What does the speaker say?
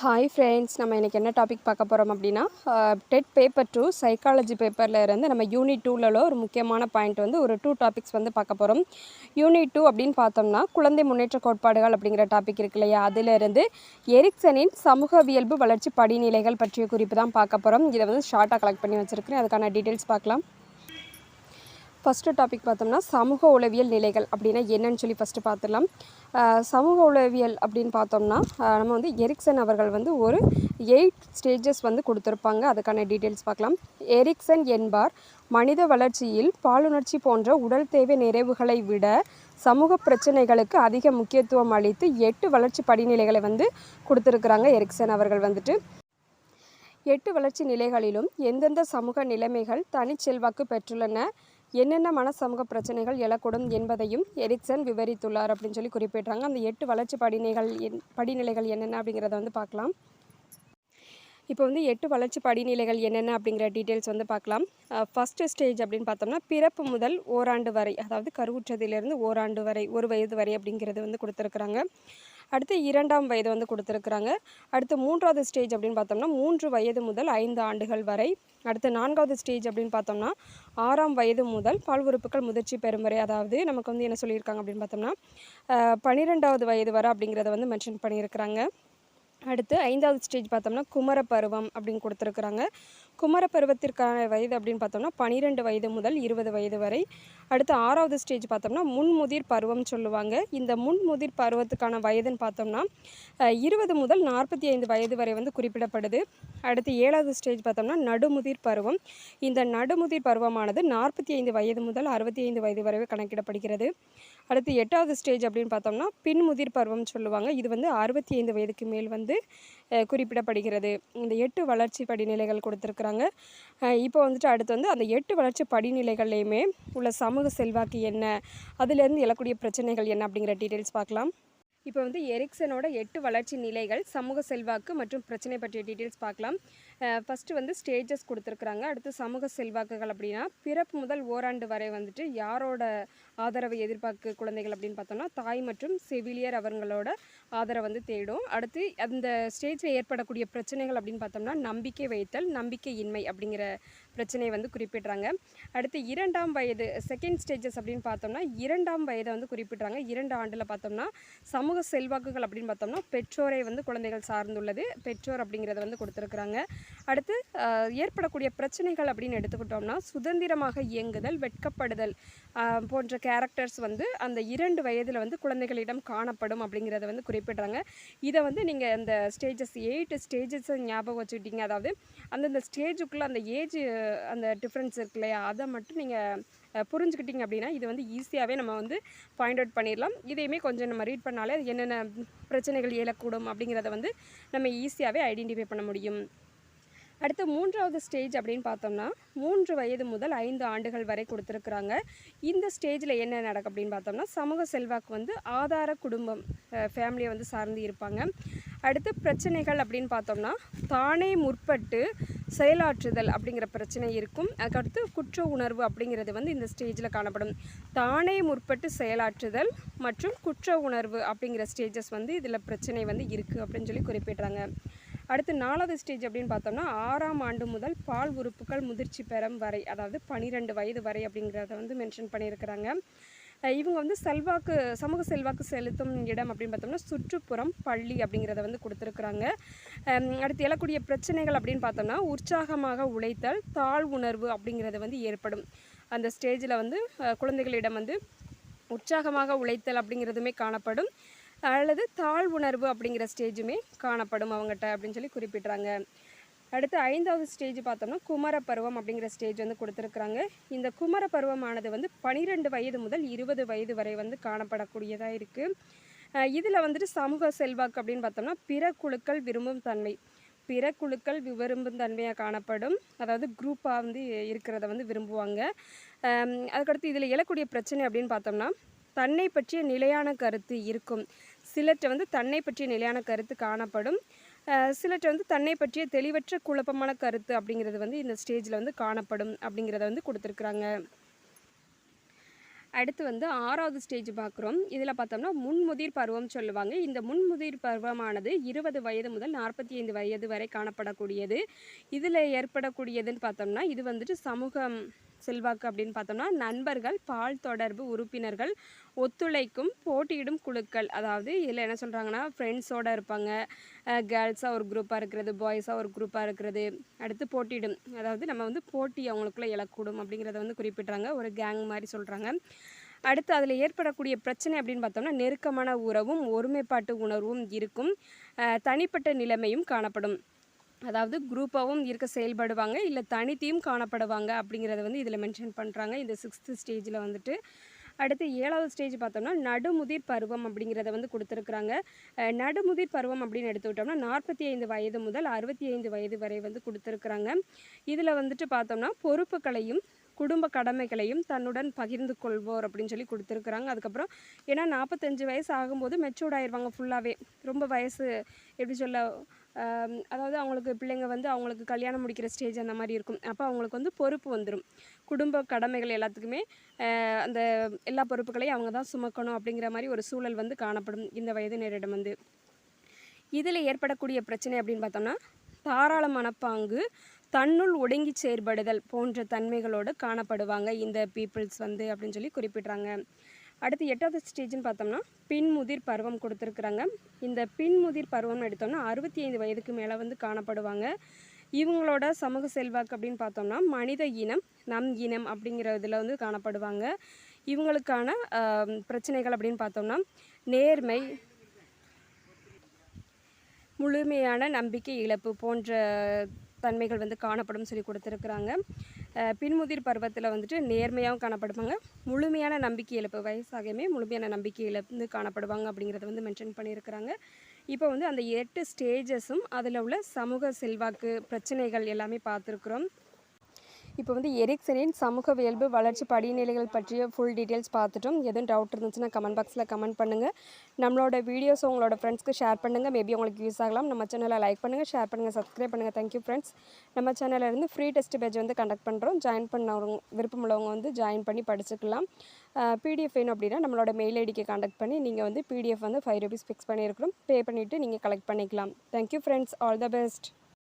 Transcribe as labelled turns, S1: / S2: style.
S1: Hi friends நம்ம இன்றைக்கி என்ன டாபிக் பார்க்க போகிறோம் அப்படின்னா டெட் பேப்பர் டூ சைக்காலஜி பேப்பரில் இருந்து நம்ம யூனிட் டூவில் ஒரு முக்கியமான பாயிண்ட் வந்து ஒரு டூ டாபிக்ஸ் வந்து பார்க்க போகிறோம் யூனிட் டூ அப்படின்னு பார்த்தோம்னா குழந்தை முன்னேற்ற கோட்பாடுகள் அப்படிங்கிற டாபிக் இருக்கு இல்லையா? அதிலிருந்து எரிக்சனின் சமூகவியல்பு வளர்ச்சி படிநிலைகள் பற்றிய குறிப்பு தான் பார்க்க போகிறோம் இதை வந்து ஷார்ட்டாக கலெக்ட் பண்ணி வச்சுருக்கிறேன். அதுக்கான டீட்டெயில்ஸ் பார்க்கலாம். ஃபஸ்ட்டு டாபிக் பார்த்தோம்னா சமூக உளவியல் நிலைகள் அப்படின்னா என்னன்னு சொல்லி ஃபஸ்ட்டு பார்த்துடலாம். சமூக உளவியல் அப்படின்னு பார்த்தோம்னா நம்ம வந்து எரிக்சன் அவர்கள் வந்து ஒரு எயிட் ஸ்டேஜஸ் வந்து கொடுத்துருப்பாங்க. அதுக்கான டீட்டெயில்ஸ் பார்க்கலாம். எரிக்சன் என்பார் மனித வளர்ச்சியில் பாலுணர்ச்சி போன்ற உடல் தேவை நிறைவுகளை விட சமூக பிரச்சனைகளுக்கு அதிக முக்கியத்துவம் அளித்து எட்டு வளர்ச்சி படிநிலைகளை வந்து கொடுத்துருக்குறாங்க எரிக்சன் அவர்கள் வந்துட்டு. எட்டு வளர்ச்சி நிலைகளிலும் எந்தெந்த சமூக நிலைமைகள் தனிச்செல்வாக்கு பெற்றுள்ளன? என்னென்ன மன சமூக பிரச்சனைகள் எழக்கூடும் என்பதையும் எரிக்சன் விவரித்துள்ளார் அப்படின்னு சொல்லி குறிப்பிட்றாங்க. அந்த எட்டு வளர்ச்சி படிநிலைகள் என் படிநிலைகள் என்னென்ன அப்படிங்கிறத வந்து பார்க்கலாம். இப்போ வந்து எட்டு வளர்ச்சி படிநிலைகள் என்னென்ன அப்படிங்கிற டீட்டெயில்ஸ் வந்து பார்க்கலாம். ஃபஸ்ட்டு ஸ்டேஜ் அப்படின்னு பார்த்தோம்னா பிறப்பு முதல் ஓராண்டு வரை அதாவது கருவுற்றதிலிருந்து ஓராண்டு வரை ஒரு வயது வரை அப்படிங்கிறது வந்து கொடுத்துருக்குறாங்க. அடுத்து இரண்டாம் வயது வந்து கொடுத்துருக்குறாங்க. அடுத்து மூன்றாவது ஸ்டேஜ் அப்படின்னு பார்த்தோம்னா மூன்று வயது முதல் ஐந்து ஆண்டுகள் வரை. அடுத்து நான்காவது ஸ்டேஜ் அப்படின்னு பார்த்தோம்னா ஆறாம் வயது முதல் பால் உறுப்புகள் முதிர்ச்சி பெறும் வரை. அதாவது நமக்கு வந்து என்ன சொல்லியிருக்காங்க அப்படின்னு பார்த்தோம்னா பன்னிரெண்டாவது வயது வரை அப்படிங்கிறத வந்து மென்ஷன் பண்ணியிருக்கிறாங்க. அடுத்து ஐந்தாவது ஸ்டேஜ் பார்த்தோம்னா குமர பருவம் அப்படின்னு கொடுத்துருக்குறாங்க. குமர பருவத்திற்கான வயது அப்படின்னு பார்த்தோம்னா பனிரெண்டு வயது முதல் இருபது வயது வரை. அடுத்து ஆறாவது ஸ்டேஜ் பார்த்தோம்னா முன்முதிர் பருவம் சொல்லுவாங்க. இந்த முன்முதிர் பருவத்துக்கான வயதுன்னு பார்த்தோம்னா இருபது முதல் நாற்பத்தி ஐந்து வயது வரை வந்து குறிப்பிடப்படுது. அடுத்து ஏழாவது ஸ்டேஜ் பார்த்தோம்னா நடுமுதிர் பருவம். இந்த நடுமுதிர் பருவமானது நாற்பத்தி ஐந்து வயது முதல் அறுபத்தி ஐந்து வயது வரை கணக்கிடப்படுகிறது. அடுத்து எட்டாவது ஸ்டேஜ் அப்படின்னு பார்த்தோம்னா பின்முதிர் பருவம் சொல்லுவாங்க. இது வந்து அறுபத்தி ஐந்து வயதுக்கு மேல் வந்து குறிப்பிடப்படுகிறது. இந்த எட்டு வளர்ச்சி படிநிலைகள் கொடுத்துருக்குறாங்க. இப்போ வந்துட்டு அடுத்து வந்து அந்த எட்டு வளர்ச்சி படிநிலைகள்லையுமே உள்ள சமூக செல்வாக்கு என்ன? அதுலேருந்து எழக்கூடிய பிரச்சனைகள் என்ன அப்படிங்கிற டீட்டெயில்ஸ் பார்க்கலாம். இப்போ வந்து எரிக்சனோட எட்டு வளர்ச்சி நிலைகள் சமூக செல்வாக்கு மற்றும் பிரச்சனை பற்றிய டீட்டெயில்ஸ் பார்க்கலாம். ஃபஸ்ட்டு வந்து ஸ்டேஜஸ் கொடுத்துருக்குறாங்க. அடுத்து சமூக செல்வாக்குகள் அப்படின்னா பிறப்பு முதல் ஓராண்டு வரை வந்துட்டு யாரோட ஆதரவை எதிர்பார்க்கு குழந்தைகள் அப்படின்னு பார்த்தோம்னா தாய் மற்றும் செவிலியர் அவங்களோட ஆதரவை வந்து தேடும். அடுத்து அந்த ஸ்டேஜில் ஏற்படக்கூடிய பிரச்சனைகள் அப்படின்னு பார்த்தோம்னா நம்பிக்கை வைத்தல் நம்பிக்கையின்மை அப்படிங்கிற பிரச்சனையை வந்து குறிப்பிட்றாங்க. அடுத்து இரண்டாம் வயது செகண்ட் ஸ்டேஜஸ் அப்படின்னு பார்த்தோம்னா இரண்டாம் வயதை வந்து குறிப்பிட்றாங்க. இரண்டு ஆண்டில் பார்த்தோம்னா சமூக செல்வாக்குகள் அப்படின்னு பார்த்தோம்னா பெற்றோரை வந்து குழந்தைகள் சார்ந்துள்ளது. பெற்றோர் அப்படிங்கிறத வந்து கொடுத்துருக்குறாங்க. அடுத்து ஏற்படக்கூடிய பிரச்சனைகள் அப்படின்னு எடுத்துக்கிட்டோம்னா சுதந்திரமாக இயங்குதல் வெட்கப்படுதல் போன்ற கேரக்டர்ஸ் வந்து அந்த இரண்டு வயதில் வந்து குழந்தைகளிடம் காணப்படும் அப்படிங்கிறத வந்து குறிப்பிட்றாங்க. இதை வந்து நீங்கள் அந்த ஸ்டேஜஸ் எயிட் ஸ்டேஜஸை ஞாபகம் வச்சுக்கிட்டீங்க. அதாவது அந்தந்த ஸ்டேஜுக்குள்ளே அந்த ஏஜ் அந்த டிஃப்ரென்ஸ் இருக்கு இல்லையா? அதை மட்டும் நீங்கள் புரிஞ்சுக்கிட்டீங்க அப்படின்னா இது வந்து ஈஸியாகவே நம்ம வந்து ஃபைண்ட் அவுட் பண்ணிடலாம். இதையுமே கொஞ்சம் நம்ம ரீட் பண்ணாலே அது என்னென்ன பிரச்சனைகள் எழக்கூடும் அப்படிங்கிறத வந்து நம்ம ஈஸியாகவே ஐடென்டிஃபை பண்ண முடியும். அடுத்து மூன்றாவது ஸ்டேஜ் அப்படின்னு பார்த்தோம்னா மூன்று வயது முதல் ஐந்து ஆண்டுகள் வரை கொடுத்துருக்குறாங்க. இந்த ஸ்டேஜில் என்ன நடக்கும் அப்படின்னு பார்த்தோம்னா சமூக செல்வாக்கு வந்து ஆதார குடும்பம் ஃபேமிலியை வந்து சார்ந்து இருப்பாங்க. அடுத்து பிரச்சனைகள் அப்படின்னு பார்த்தோம்னா தானே முற்பட்டு செயலாற்றுதல் அப்படிங்கிற பிரச்சனை இருக்கும். அதுக்கடுத்து குற்ற உணர்வு அப்படிங்கிறது வந்து இந்த ஸ்டேஜில் காணப்படும். தானே முற்பட்டு செயலாற்றுதல் மற்றும் குற்ற உணர்வு அப்படிங்கிற ஸ்டேஜஸ் வந்து இதில் பிரச்சனை வந்து இருக்குது அப்படின்னு சொல்லி குறிப்பிட்றாங்க. அடுத்து நாலாவது ஸ்டேஜ் அப்படின்னு பார்த்தோம்னா ஆறாம் ஆண்டு முதல் பால் உறுப்புகள் முதிர்ச்சி பெறும் வரை அதாவது பனிரெண்டு வயது வரை அப்படிங்கிறத வந்து மென்ஷன் பண்ணியிருக்கிறாங்க. இவங்க வந்து செல்வாக்கு சமூக செல்வாக்கு செலுத்தும் இடம் அப்படின்னு பார்த்தோம்னா சுற்றுப்புறம் பள்ளி அப்படிங்கிறத வந்து கொடுத்துருக்குறாங்க. அடுத்து எழக்கூடிய பிரச்சனைகள் அப்படின்னு பார்த்தோம்னா உற்சாகமாக உழைத்தல் தாழ் உணர்வு அப்படிங்கிறது வந்து ஏற்படும். அந்த ஸ்டேஜில் வந்து குழந்தைகளிடம் வந்து உற்சாகமாக உழைத்தல் அப்படிங்கிறதுமே காணப்படும். அல்லது தாழ் உணர்வு அப்படிங்கிற ஸ்டேஜுமே காணப்படும் அவங்ககிட்ட அப்படின்னு சொல்லி குறிப்பிட்றாங்க. அடுத்து ஐந்தாவது ஸ்டேஜ் பார்த்தோம்னா குமர பருவம் அப்படிங்கிற ஸ்டேஜ் வந்து கொடுத்துருக்குறாங்க. இந்த குமர பருவமானது வந்து பனிரெண்டு வயது முதல் இருபது வயது வரை வந்து காணப்படக்கூடியதாக இருக்குது இதில் வந்துட்டு சமூக செல்வாக்கு அப்படின்னு பார்த்தோம்னா பிற குழுக்கள் விரும்பும் தன்மை. பிற குழுக்கள் விரும்பும் தன்மையாக காணப்படும். அதாவது குரூப்பாக வந்து இருக்கிறத வந்து விரும்புவாங்க. அதுக்கடுத்து இதில் எழக்கூடிய பிரச்சனை அப்படின்னு பார்த்தோம்னா தன்னை பற்றிய நிலையான கருத்து இருக்கும். சிலர்கிட்ட வந்து தன்னை பற்றிய நிலையான கருத்து காணப்படும். சிலர்கிட்ட வந்து தன்னை பற்றிய தெளிவற்ற குழப்பமான கருத்து அப்படிங்கிறது வந்து இந்த ஸ்டேஜில் வந்து காணப்படும் அப்படிங்கிறத வந்து கொடுத்துருக்குறாங்க. அடுத்து வந்து ஆறாவது ஸ்டேஜ் பார்க்குறோம். இதில் பார்த்தோம்னா முன்முதிர் பருவம் சொல்லுவாங்க. இந்த முன்முதிர் பருவமானது இருபது வயது முதல் நாற்பத்தி ஐந்து வயது வரை காணப்படக்கூடியது. இதில் ஏற்படக்கூடியதுன்னு பார்த்தோம்னா இது வந்துட்டு சமூகம் செல்வாக்கு அப்படின்னு பார்த்தோம்னா நண்பர்கள் பால் தொடர்பு உறுப்பினர்கள் ஒத்துழைக்கும் போட்டியிடும் குழுக்கள். அதாவது இதில் என்ன சொல்கிறாங்கன்னா ஃப்ரெண்ட்ஸோடு இருப்பாங்க. கேர்ள்ஸாக ஒரு குரூப்பாக இருக்கிறது பாய்ஸாக ஒரு குரூப்பாக இருக்கிறது. அடுத்து போட்டியிடும். அதாவது நம்ம வந்து போட்டி அவங்களுக்குள்ளே இழக்கூடும் அப்படிங்கிறத வந்து குறிப்பிட்றாங்க. ஒரு கேங் மாதிரி சொல்கிறாங்க அடுத்து அதில் ஏற்படக்கூடிய பிரச்சனை அப்படின்னு பார்த்தோம்னா நெருக்கமான உறவும் ஒருமைப்பாட்டு உணர்வும் இருக்கும். தனிப்பட்ட நிலைமையும் காணப்படும். அதாவது குரூப்பாகவும் இருக்க செயல்படுவாங்க இல்லை தனித்தையும் காணப்படுவாங்க அப்படிங்கிறத வந்து இதில் மென்ஷன் பண்ணுறாங்க இந்த சிக்ஸ்த்து ஸ்டேஜில் வந்துட்டு. அடுத்து ஏழாவது ஸ்டேஜ் பார்த்தோம்னா நடுமுதிர் பருவம் அப்படிங்கிறத வந்து கொடுத்துருக்குறாங்க. நடுமுதிர் பருவம் அப்படின்னு எடுத்துக்கிட்டோம்னா நாற்பத்தி ஐந்து வயது முதல் அறுபத்தி ஐந்து வயது வரை வந்து கொடுத்துருக்குறாங்க. இதில் வந்துட்டு பார்த்தோம்னா பொறுப்புகளையும் குடும்ப கடமைகளையும் தன்னுடன் பகிர்ந்து கொள்வோர் அப்படின்னு சொல்லி கொடுத்துருக்குறாங்க. அதுக்கப்புறம் ஏன்னா நாற்பத்தஞ்சு வயசு ஆகும்போது மெச்சூர்ட் ஆயிடுவாங்க ஃபுல்லாகவே ரொம்ப வயசு எப்படி சொல்ல அதாவது அவங்களுக்கு பிள்ளைங்க வந்து அவங்களுக்கு கல்யாணம் முடிக்கிற ஸ்டேஜ் அந்த மாதிரி இருக்கும். அப்போ அவங்களுக்கு வந்து பொறுப்பு வந்துடும் குடும்ப கடமைகள் எல்லாத்துக்குமே அந்த எல்லா பொறுப்புகளையும் அவங்க தான் சுமக்கணும் அப்படிங்கிற மாதிரி ஒரு சூழல் வந்து காணப்படும் இந்த வயதினரிடம் வந்து. இதில் ஏற்படக்கூடிய பிரச்சனை அப்படின்னு பார்த்தோம்னா தாராள மனப்பாங்கு தன்னுள் ஒடுங்கி செயற்படுதல் போன்ற தன்மைகளோடு காணப்படுவாங்க இந்த பீப்புள்ஸ் வந்து அப்படின்னு சொல்லி குறிப்பிட்றாங்க. அடுத்து எட்டாவது ஸ்டேஜ்னு பார்த்தோம்னா பின்முதிர் பருவம் கொடுத்துருக்குறாங்க. இந்த பின்முதிர் பருவம்னு எடுத்தோம்னா அறுபத்தி ஐந்து வயதுக்கு மேலே வந்து காணப்படுவாங்க. இவங்களோட சமூக செல்வாக்கு அப்படின்னு பார்த்தோம்னா மனித இனம் நம் இனம் அப்படிங்கிற இதில் வந்து காணப்படுவாங்க. இவங்களுக்கான பிரச்சனைகள் அப்படின்னு பார்த்தோம்னா நேர்மை முழுமையான நம்பிக்கை இழப்பு போன்ற தன்மைகள் வந்து காணப்படும் சொல்லி கொடுத்துருக்குறாங்க. பின்முதிர் பருவத்தில் வந்துட்டு நேர்மையாகவும் காணப்படுவாங்க. முழுமையான நம்பிக்கை இழப்பு வயசாகவே முழுமையான நம்பிக்கை இழப்பு காணப்படுவாங்க அப்படிங்கிறத வந்து மென்ஷன் பண்ணியிருக்கிறாங்க. இப்போ வந்து அந்த எட்டு ஸ்டேஜஸும் அதில் உள்ள சமூக செல்வாக்கு பிரச்சனைகள் எல்லாமே பார்த்துருக்குறோம். இப்போ வந்து எரிக்சனின் சமூக இயல்பு வளர்ச்சி படிநிலைகள் பற்றிய ஃபுல் டீட்டெயில்ஸ் பார்த்துட்டோம். எதுவும் டவுட் இருந்துச்சுன்னா கமெண்ட் பாக்ஸில் கமெண்ட் பண்ணுங்கள் நம்மளோட வீடியோஸ் உங்களோட ஃப்ரெண்ட்ஸ்க்கு ஷேர் பண்ணுங்கள் மேபி உங்களுக்கு யூஸ் ஆகலாம். நம்ம சேனலை லைக் பண்ணுங்கள் ஷேர் பண்ணுங்கள் சப்ஸ்கிரைப் பண்ணுங்கள் தேங்க்யூ ஃப்ரெண்ட்ஸ் நம்ம சேனல்ல இருந்து ஃப்ரீ டெஸ்ட் பேஜ் வந்து கண்டக்ட் பண்ணுறோம் ஜாயின் பண்ணவங்க விருப்பமுள்ளவங்க வந்து ஜாயின் பண்ணி படிச்சுக்கலாம். பிடிஎஃப் வேணும் அப்படின்னா நம்மளோட மெயில் ஐடிக்கு காண்டாக்ட் பண்ணி நீங்கள் வந்து பிடிஎஃப் வந்து ஃபைவ் ருபீஸ் ஃபிக்ஸ் பண்ணியிருக்கிறோம். பே பண்ணிவிட்டு நீங்கள் கலெக்ட் பண்ணிக்கலாம். Thank you friends all the best